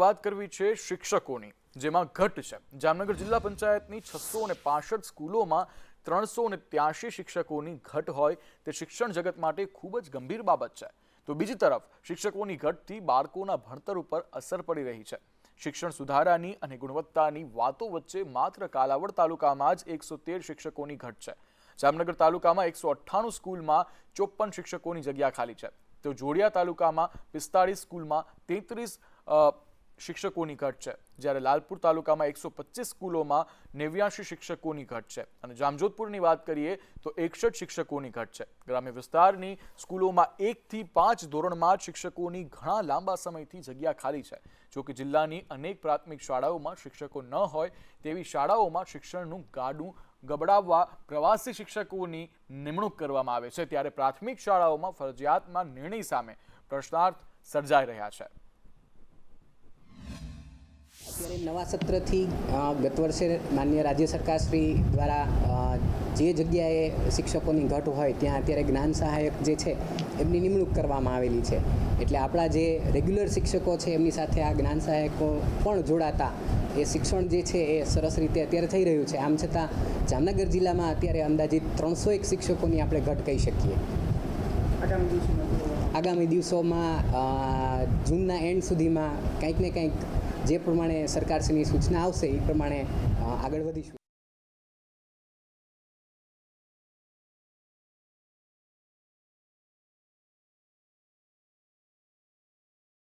વાત કરવી છે શિક્ષકોની, જેમાં ઘટ છે. જામનગર જિલ્લા પંચાયતની છસો અને પાસઠ સ્કૂલોમાં ત્રણસો અને ત્યાસી શિક્ષકોની ઘટ હોય. તે શિક્ષણ જગત માટે ખૂબ જ ગંભીર બાબત છે. તો બીજી તરફ, શિક્ષકોની ઘટથી બાળકોના ભણતર ઉપર અસર પડી રહી છે. શિક્ષણ સુધારાની અને ગુણવત્તાની વાતો વચ્ચે માત્ર કાલાવડ તાલુકામાં જ એકસો તેર શિક્ષકોની ઘટ છે. જામનગર તાલુકામાં એકસો અઠ્ઠાણું સ્કૂલમાં ચોપન શિક્ષકોની જગ્યા ખાલી છે. તો જોડિયા તાલુકામાં પિસ્તાળીસ સ્કૂલમાં તેત્રીસ શિક્ષકોની ઘટ છે. જ્યારે લાલપુર તાલુકામાં એકસો પચીસ સ્કૂલોમાં નેવ્યાશી શિક્ષકોની ઘટ છે. અને જામજોધપુરની વાત કરીએ તો એકસઠ શિક્ષકોની ઘટ છે. ગ્રામ્ય વિસ્તારની સ્કૂલોમાં એકથી પાંચ ધોરણમાં શિક્ષકોની ઘણા લાંબા સમયથી જગ્યા ખાલી છે. જો કે જિલ્લાની અનેક પ્રાથમિક શાળાઓમાં શિક્ષકો ન હોય, તેવી શાળાઓમાં શિક્ષણનું ગાડું ગબડાવવા પ્રવાસી શિક્ષકોની નિમણૂક કરવામાં આવે છે. ત્યારે પ્રાથમિક શાળાઓમાં ફરજિયાતમાં નિર્ણય સામે પ્રશ્નાર્થ સર્જાઈ રહ્યા છે. અત્યારે નવા સત્રથી ગત વર્ષે માન્ય રાજ્ય સરકારશ્રી દ્વારા જે જગ્યાએ શિક્ષકોની ઘટ હોય ત્યાં અત્યારે જ્ઞાન સહાયક જે છે, એમની નિમણૂક કરવામાં આવેલી છે. એટલે આપણા જે રેગ્યુલર શિક્ષકો છે, એમની સાથે આ જ્ઞાન સહાયકો પણ જોડાતા, એ શિક્ષણ જે છે, એ સરસ રીતે અત્યારે થઈ રહ્યું છે. આમ છતાં, જામનગર જિલ્લામાં અત્યારે અંદાજિત ત્રણસો એક શિક્ષકોની આપણે ઘટ કહી શકીએ. આગામી દિવસોમાં જૂનના એન્ડ સુધીમાં કંઈક ને કંઈક જે પ્રમાણે સરકારશ્રીની સૂચના આવશે, એ પ્રમાણે આગળ વધીશું.